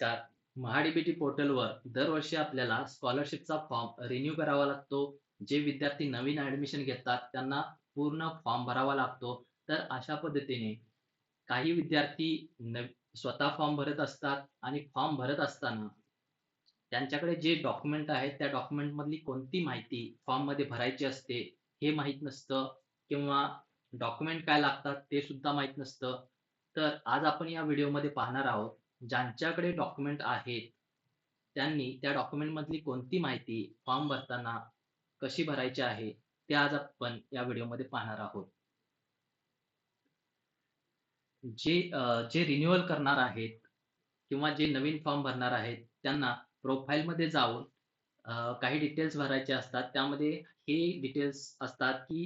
नमस्कार. महाडीबीटी पोर्टलवर दरवर्षी आपल्याला स्कॉलरशिपचा फॉर्म रिन्यू करावा लागतो. जे विद्यार्थी नवीन ऍडमिशन घेतात त्यांना पूर्ण फॉर्म भरावा लागतो. तर अशा पद्धतीने काही विद्यार्थी स्वतः फॉर्म भरत असतात आणि फॉर्म भरत असताना त्यांच्याकडे जे डॉक्युमेंट आहेत त्या डॉक्युमेंट मधली कोणती माहिती फॉर्ममध्ये भरायची असते हे माहीत नसतं. किंवा डॉक्युमेंट काय लागतात ते सुद्धा माहीत नसतं. तर आज आपण या व्हिडिओमध्ये पाहणार आहोत. ज्यांच्याकडे डॉक्युमेंट आहेत त्यांनी त्या डॉक्युमेंट मधली कोणती माहिती फॉर्म भरताना कशी भरायची आहे ते आज आपण या व्हिडिओमध्ये पाहणार आहोत. जे जे रिन्युअल करणार आहेत किंवा जे नवीन फॉर्म भरणार आहेत त्यांना प्रोफाईलमध्ये जाऊन काही डिटेल्स भरायचे असतात. त्यामध्ये हे डिटेल्स असतात की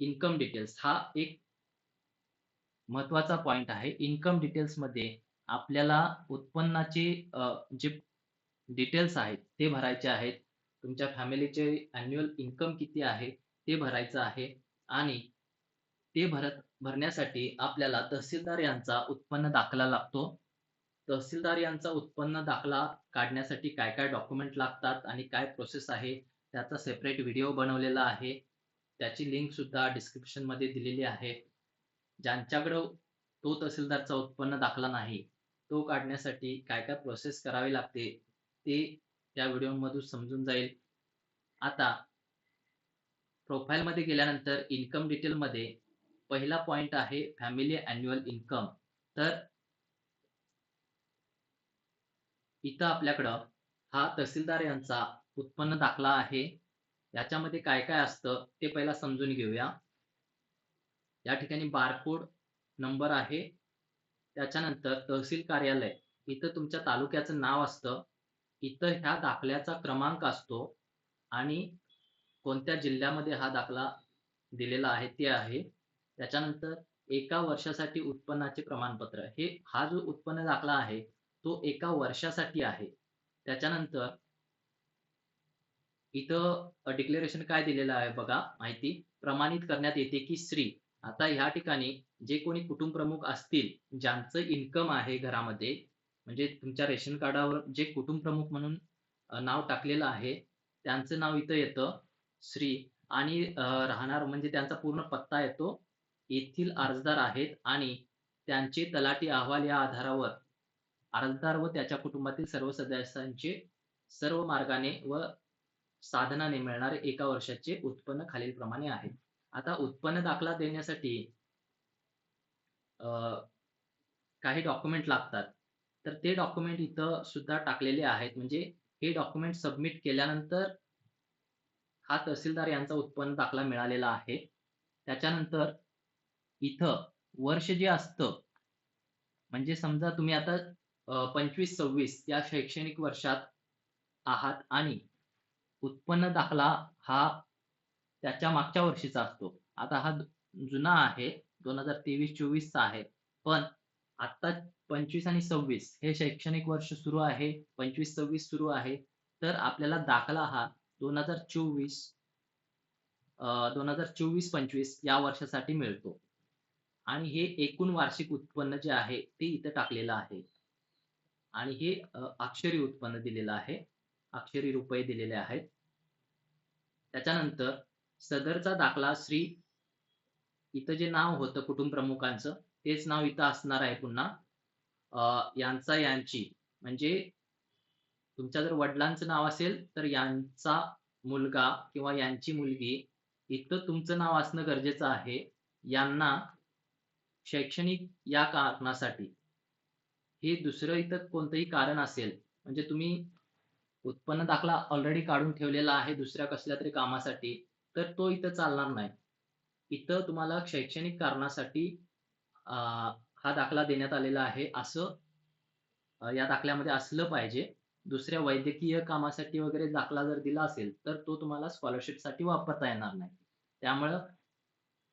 इन्कम डिटेल्स हा एक महत्त्वाचा पॉइंट आहे. इन्कम डिटेल्समध्ये आपल्याला उत्पन्नाचे जे डिटेल्स आहेत ते भरायचे आहेत. तुमच्या फॅमिलीचे अॅन्युअल इन्कम किती आहे ते भरायचं आहे. आणि ते भरत भरण्यासाठी आपल्याला तहसीलदार यांचा उत्पन्न दाखला लागतो. तहसीलदार यांचा उत्पन्न दाखला काढण्यासाठी काय काय डॉक्युमेंट लागतात आणि काय प्रोसेस आहे त्याचा सेपरेट व्हिडिओ बनवलेला आहे. त्याची लिंक सुद्धा डिस्क्रिप्शनमध्ये दिलेली आहे. ज्यांच्याकडं तो तहसीलदारचा उत्पन्न दाखला नाही तो काढण्यासाठी काय काय प्रोसेस करावी लागते ते त्या व्हिडिओमधून समजून जाईल. आता प्रोफाईलमध्ये गेल्यानंतर इन्कम डिटेलमध्ये पहिला पॉइंट आहे फॅमिली अॅन्युअल इन्कम तर इथं आपल्याकडं हा तहसीलदार यांचा उत्पन्न दाखला आहे. याच्यामध्ये काय काय असतं ते पहिला समजून घेऊया. या ठिकाणी बारकोड नंबर आहे. त्याच्यानंतर तहसील कार्यालय इथं तुमच्या तालुक्याचं नाव असतं. इथं ह्या दाखल्याचा क्रमांक असतो आणि कोणत्या जिल्ह्यामध्ये हा दाखला दिलेला आहे ते आहे. त्याच्यानंतर एका वर्षासाठी उत्पन्नाचे प्रमाणपत्र. हे हा जो उत्पन्न दाखला आहे तो एका वर्षासाठी आहे. त्याच्यानंतर इथं डिक्लेरेशन काय दिलेलं आहे बघा माहिती प्रमाणित करण्यात येते की श्री. आता ह्या ठिकाणी जे कोणी कुटुंब प्रमुख असतील ज्यांचं इन्कम आहे घरामध्ये म्हणजे तुमच्या रेशन कार्डावर जे कुटुंब प्रमुख म्हणून नाव टाकलेलं आहे त्यांचं नाव इथं येतं श्री आणि राहणार म्हणजे त्यांचा पूर्ण पत्ता येतो. येथील अर्जदार आहेत आणि त्यांचे तलाठी अहवाल या आधारावर अर्जदार व त्याच्या कुटुंबातील सर्व सदस्यांचे सर्व मार्गाने व साधनाने मिळणारे एका वर्षाचे उत्पन्न खालीलप्रमाणे आहे. आता उत्पन्न दाखला देण्यासाठी काही डॉक्युमेंट लागतात. तर ते डॉक्युमेंट इथं सुद्धा टाकलेले आहेत. म्हणजे हे डॉक्युमेंट सबमिट केल्यानंतर हा तहसीलदार यांचा उत्पन्न दाखला मिळालेला आहे. त्याच्यानंतर इथं वर्ष जे असतं म्हणजे समजा तुम्ही आता पंचवीस सव्वीस या शैक्षणिक वर्षात आहात आणि उत्पन्न दाखला हा त्याच्या मागच्या वर्षीचा असतो. आता हा जुना आहे दोन हजार तेवीस चोवीसचा आहे. पण आता पंचवीस आणि सव्वीस हे शैक्षणिक वर्ष सुरू आहे पंचवीस सव्वीस सुरू आहे. तर आपल्याला दाखला हा दोन हजार चोवीस दोन हजार चोवीस पंचवीस या वर्षासाठी मिळतो. आणि हे एकूण वार्षिक उत्पन्न जे आहे ते इथं टाकलेलं आहे. आणि हे अक्षरी उत्पन्न दिलेलं आहे. अक्षरी रुपये दिलेले आहेत. त्याच्यानंतर सदरचा दाखला श्री इथं जे नाव होतं कुटुंब प्रमुखांचं तेच नाव इथं असणार आहे पुन्हा. यांचा यांची म्हणजे तुमच्या जर वडिलांचं नाव असेल तर यांचा मुलगा किंवा यांची मुलगी इथं तुमचं नाव असणं गरजेचं आहे. यांना शैक्षणिक या कारणासाठी. हे दुसरं इथं कोणतंही कारण असेल म्हणजे तुम्ही उत्पन्न दाखला ऑलरेडी काढून ठेवलेला आहे दुसऱ्या कसल्या तरी कामासाठी तर तो इथं चालणार नाही. इथं तुम्हाला शैक्षणिक कारणासाठी हा दाखला देण्यात आलेला आहे. असं या दाखल्यामध्ये असलं पाहिजे. दुसऱ्या वैद्यकीय कामासाठी वगैरे दाखला जर दिला असेल तर तो तुम्हाला स्कॉलरशिपसाठी वापरता येणार नाही. त्यामुळं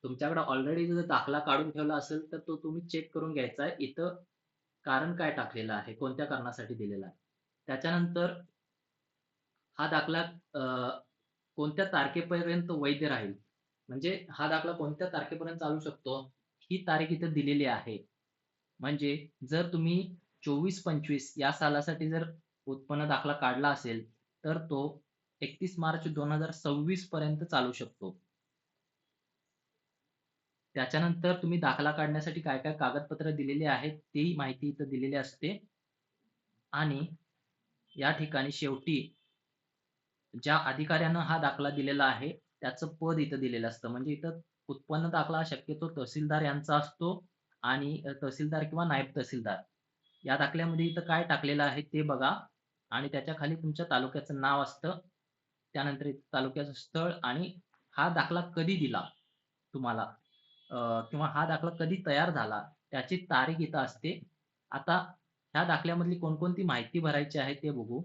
तुमच्याकडे ऑलरेडी जर दाखला काढून ठेवला असेल तर तो तुम्ही चेक करून घ्यायचा आहे. इथं कारण काय टाकलेलं आहे? कोणत्या कारणासाठी दिलेला आहे? त्याच्यानंतर हा दाखला अं, कोणत्या तारखेपर्यंत वैध राहील? म्हणजे हा दाखला कोणत्या तारखेपर्यंत चालू शकतो? ही तारीख इथं दिलेली आहे. म्हणजे जर तुम्ही चोवीस पंचवीस या सालासाठी जर उत्पन्न दाखला काढला असेल तर तो एकतीस मार्च दोन हजार सव्वीस पर्यंत चालू शकतो. त्याच्यानंतर तुम्ही दाखला काढण्यासाठी काय काय कागदपत्र दिलेली आहेत ती माहिती इथं दिलेली असते. आणि या ठिकाणी शेवटी ज्या अधिकाऱ्यानं हा दाखला दिलेला आहे त्याचं पद इथं दिलेलं असतं. म्हणजे इथं उत्पन्न दाखला शक्यतो तहसीलदार यांचा असतो आणि तहसीलदार किंवा नायब तहसीलदार. या दाखल्यामध्ये इथं काय टाकलेलं आहे ते बघा. आणि त्याच्याखाली तुमच्या तालुक्याचं नाव असतं. त्यानंतर तालुक्याचं स्थळ आणि हा दाखला कधी दिला तुम्हाला? किंवा हा दाखला कधी तयार झाला? त्याची तारीख इथं असते. आता ह्या दाखल्यामधली कोणकोणती माहिती भरायची आहे ते बघू.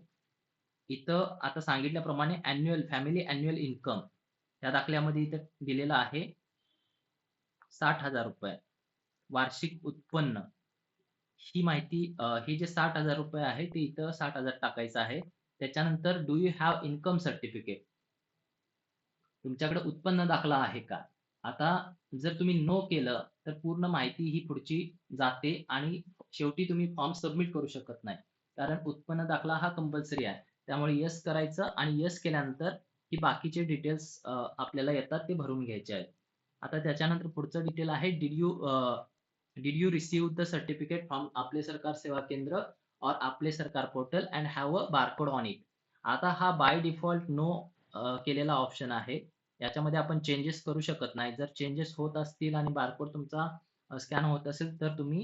इथं आता सांगितल्याप्रमाणे अॅन्युअल फॅमिली अॅन्युअल इन्कम या दाखल्यामध्ये इथं दिलेलं आहे. साठ हजार रुपये. वार्षिक उत्पन्न. ही माहिती हे जे साठ हजार रुपये आहे ते इथं साठ हजार टाकायचं आहे. त्याच्यानंतर do you have income certificate तुमच्याकडे उत्पन्न दाखला आहे का? आता जर तुम्ही नो केलं तर पूर्ण माहिती ही पुढची जाते आणि शेवटी तुम्ही फॉर्म सबमिट करू शकत नाही. कारण उत्पन्न दाखला हा कंपल्सरी आहे. त्यामुळे यस करायचं आणि यस केल्यानंतर ही बाकीचे डिटेल्स आपल्याला येतात ते भरून घ्यायचे आहेत. आता त्याच्यानंतर पुढचं डिटेल आहे did you did you receive the certificate from Aaple Sarkar Seva Kendra और Aaple Sarkar portal and have a barcode on it आता हा बाय डिफॉल्ट नो केलेला ऑप्शन आहे. याच्यामध्ये आपण चेंजेस करू शकत नाही. जर चेंजेस होत असतील आणि बारकोड तुमचा स्कॅन होत असेल तर तुम्ही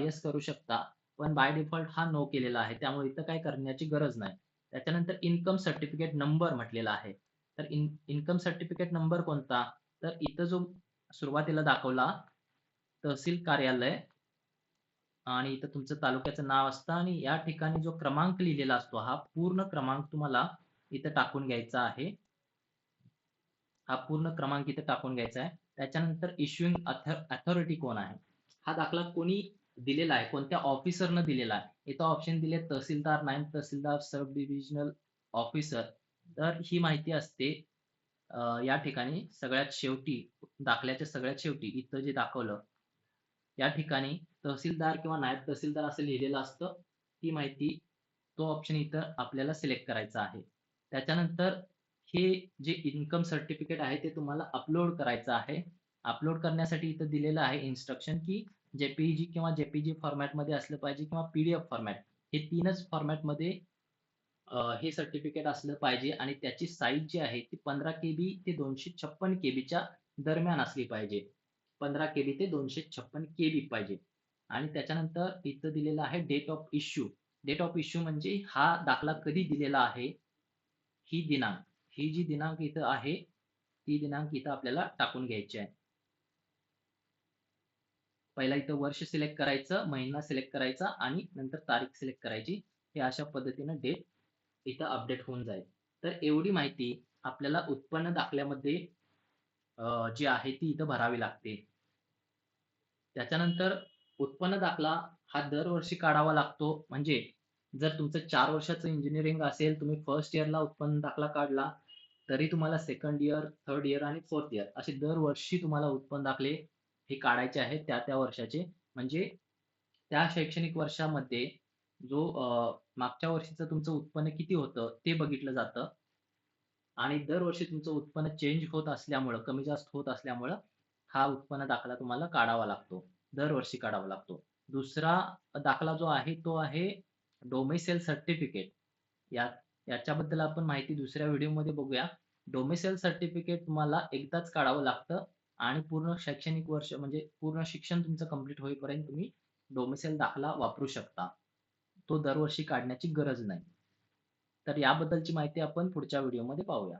येस करू शकता. पण बाय डिफॉल्ट हा नो केलेला आहे. त्यामुळे इथं काय करण्याची गरज नाही. त्याच्यानंतर इन्कम सर्टिफिकेट नंबर म्हटलेला आहे. तर इन इन्कम सर्टिफिकेट नंबर कोणता? तर इथं जो सुरुवातीला दाखवला तहसील कार्यालय आणि इथं तुमचं तालुक्याचं नाव असतं आणि या ठिकाणी जो क्रमांक लिहिलेला असतो हा पूर्ण क्रमांक तुम्हाला इथं टाकून घ्यायचा आहे. हा पूर्ण क्रमांक इथं टाकून घ्यायचा आहे. त्याच्यानंतर इश्युइंग अथॉरिटी कोण आहे? हा दाखला कोणी दिलेला आहे? कोणत्या ऑफिसरनं दिलेला आहे? इथं ऑप्शन दिले तहसीलदार नायब तहसीलदार सब डिव्हिजनल ऑफिसर तर ही माहिती असते या ठिकाणी सगळ्यात शेवटी दाखल्याच्या सगळ्यात शेवटी इथं जे दाखवलं या ठिकाणी तहसीलदार किंवा नायब तहसीलदार असं लिहिलेलं असतं ती माहिती तो ऑप्शन इथं आपल्याला सिलेक्ट करायचा आहे. त्याच्यानंतर हे जे इन्कम सर्टिफिकेट आहे ते तुम्हाला अपलोड करायचं आहे. अपलोड करण्यासाठी इथं दिलेलं आहे इन्स्ट्रक्शन की जेपीजी किंवा जेपीजी फॉर्मॅटमध्ये असलं पाहिजे किंवा पीडीएफ फॉर्मॅट हे तीनच फॉर्मॅटमध्ये हे सर्टिफिकेट असलं पाहिजे आणि त्याची साईज जी आहे ती पंधरा के बी ते दोनशे छप्पन केबीच्या दरम्यान असली पाहिजे. पंधरा के बी ते दोनशे छप्पन केबी पाहिजे. आणि त्याच्यानंतर इथं दिलेलं आहे date of issue date of issue म्हणजे हा दाखला कधी दिलेला आहे? ही दिनांक. ही जी दिनांक इथं आहे ती दिनांक इथं आपल्याला टाकून घ्यायची आहे. पहिला इथं वर्ष सिलेक्ट करायचं महिना सिलेक्ट करायचा आणि नंतर तारीख सिलेक्ट करायची. हे अशा पद्धतीनं डेट इथं अपडेट होऊन जाईल. तर एवढी माहिती आपल्याला उत्पन्न दाखल्यामध्ये जी आहे ती इथं भरावी लागते. त्याच्यानंतर उत्पन्न दाखला हा दरवर्षी काढावा लागतो. म्हणजे जर तुमचं चार वर्षाचं इंजिनिअरिंग असेल तुम्ही फर्स्ट इयरला उत्पन्न दाखला काढला तरी तुम्हाला सेकंड इयर थर्ड इयर आणि फोर्थ इयर असे दरवर्षी तुम्हाला उत्पन्न दाखले हे काढायचे आहेत त्या त्या वर्षाचे. म्हणजे त्या शैक्षणिक वर्षामध्ये जो मागच्या वर्षीचं तुमचं उत्पन्न किती होतं ते बघितलं जातं. आणि दरवर्षी तुमचं उत्पन्न चेंज होत असल्यामुळं कमी जास्त होत असल्यामुळं हा उत्पन्न दाखला तुम्हाला काढावा लागतो. दरवर्षी काढावा लागतो. दुसरा दाखला जो आहे तो आहे डोमेसेल सर्टिफिकेट या याच्याबद्दल आपण माहिती दुसऱ्या व्हिडिओमध्ये बघूया. डोमेसेल सर्टिफिकेट तुम्हाला एकदाच काढावं लागतं. आणि पूर्ण शैक्षणिक वर्ष म्हणजे पूर्ण शिक्षण तुमचं कंप्लीट होईपर्यंत तुम्ही डोमेसेल दाखला वापरू शकता. तो दरवर्षी काढण्याची गरज नाही. तर याबद्दलची माहिती आपण पुढच्या व्हिडिओमध्ये पाहूया.